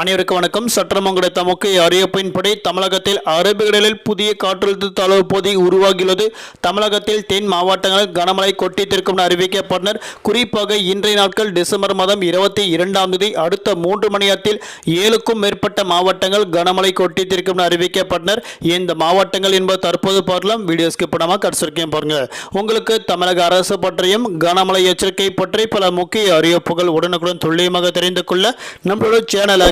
அனைவருக்கும் வணக்கம். சற்றம் கிடைத்த முக்கிய அறிவிப்பின்படி தமிழகத்தில் அரபிக்கடலில் புதிய காற்றழுத்த தாழ்வு பகுதி உருவாகியுள்ளது. தமிழகத்தில் தென் மாவட்டங்களில் கனமழை கொட்டித்திருக்கும் என அறிவிக்கப்பட்டனர். குறிப்பாக இன்றைய நாட்கள் டிசம்பர் மாதம் இருபத்தி இரண்டாம் தேதி அடுத்த மூன்று மணி நேரத்தில் ஏழுக்கும் மேற்பட்ட மாவட்டங்கள் கனமழை கொட்டித்திருக்கும் என அறிவிக்கப்பட்டனர். இந்த மாவட்டங்கள் என்பது தற்போது பார்க்கலாம். வீடியோ ஸ்கிப் பண்ணாமல் கடைசிருக்கேன் பாருங்க. உங்களுக்கு தமிழக அரசு பற்றியும் கனமழை எச்சரிக்கை பற்றி பல முக்கிய அறிவிப்புகள் உடனுக்குடன் துல்லியமாக தெரிந்து கொள்ள நம்மளோட சேனலை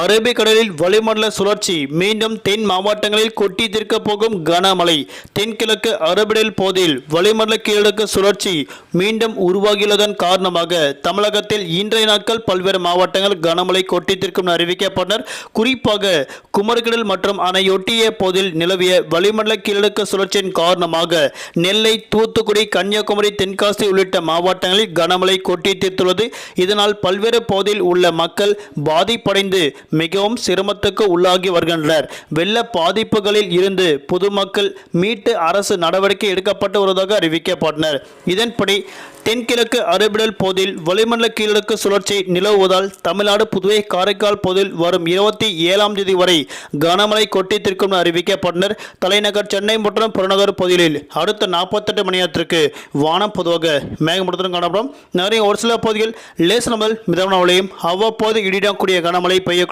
அரபிக்கடலில் வளிமண்டல சுழற்சி. மீண்டும் தென் மாவட்டங்களில் கொட்டி தீர்க்க போகும் கனமழை. தென்கிழக்கு அரபிடல் போதில் வளிமண்டல கீழடுக்கு சுழற்சி மீண்டும் உருவாகியுள்ளதன் காரணமாக தமிழகத்தில் இன்றைய நாட்கள் பல்வேறு மாவட்டங்கள் கனமழை கொட்டி தீர்க்கும் அறிவிக்கப்பட்டனர். குறிப்பாக குமரிக்கடல் மற்றும் அணையொட்டிய போதில் நிலவிய வளிமண்டல கீழடுக்கு சுழற்சியின் காரணமாக நெல்லை தூத்துக்குடி கன்னியாகுமரி தென்காசி உள்ளிட்ட மாவட்டங்களில் கனமழை கொட்டி தீர்த்துள்ளது. இதனால் பல்வேறு போதில் உள்ள மக்கள் பாதிப்படைந்து மிகவும் சிரமத்துக்கு உள்ளாகி வருகின்றனர். வெள்ள பாதிப்புகளில் இருந்து பொதுமக்கள் மீட்டு அரசு நடவடிக்கை எடுக்கப்பட்டு வருவதாக அறிவிக்கப்பட்டனர். இதன்படி தென்கிழக்கு அரபிடல் பகுதியில் வளிமண்டல கீழடுக்கு சுழற்சி நிலவுவதால் தமிழ்நாடு புதுவை காரைக்கால் பகுதியில் வரும் இருபத்தி ஏழாம் தேதி வரை கனமழை கொட்டித்திருக்கும் அறிவிக்கப்பட்டனர். தலைநகர் சென்னை மற்றும் புறநகர் பகுதிகளில் அடுத்த நாற்பத்தெட்டு மணி நேரத்திற்கு வானம் பொதுவாக மேகமூட்டத்துடன் காணப்படும். நிறைய ஒரு சில பகுதிகள் லேச முதல் மிதமான மழையும் அவ்வப்போது இடிடக்கூடிய கனமழை பெய்யக்கூடும்.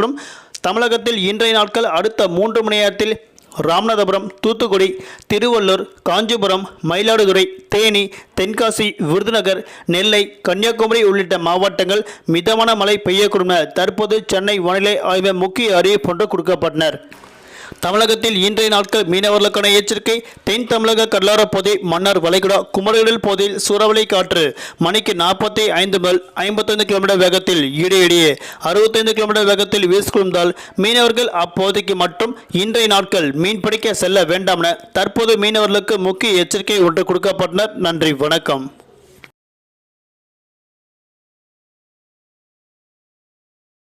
தமிழகத்தில் இன்றைய நாட்கள் அடுத்த மூன்று மணி நேரத்தில் ராமநாதபுரம் தூத்துக்குடி திருவள்ளூர் காஞ்சிபுரம் மயிலாடுதுறை தேனி தென்காசி விருதுநகர் நெல்லை கன்னியாகுமரி உள்ளிட்ட மாவட்டங்கள் மிதமான மழை பெய்யக்கூடும் தற்போது சென்னை வானிலை ஆய்வு முக்கிய அறிவிப்பு ஒன்று கொடுக்கப்பட்டனர். தமிழகத்தில் இன்றைய நாட்கள் மீனவர்களுக்கான எச்சரிக்கை. தென் தமிழக கடலோர பகுதி மன்னார் வளைகுடா குமரகடல் பகுதியில் சூறாவளி காற்று மணிக்கு நாற்பத்தி ஐந்து முதல் ஐம்பத்தைந்து கிலோமீட்டர் வேகத்தில் இடையிடையே அறுபத்தைந்து கிலோமீட்டர் வேகத்தில் வீசிக்கொண்டால் மீனவர்கள் அப்போதைக்கு மட்டும் இன்றைய நாட்கள் மீன் பிடிக்க செல்ல வேண்டாம் என தற்போது மீனவர்களுக்கு முக்கிய எச்சரிக்கை ஒன்று கொடுக்கப்பட்டனர். நன்றி வணக்கம்.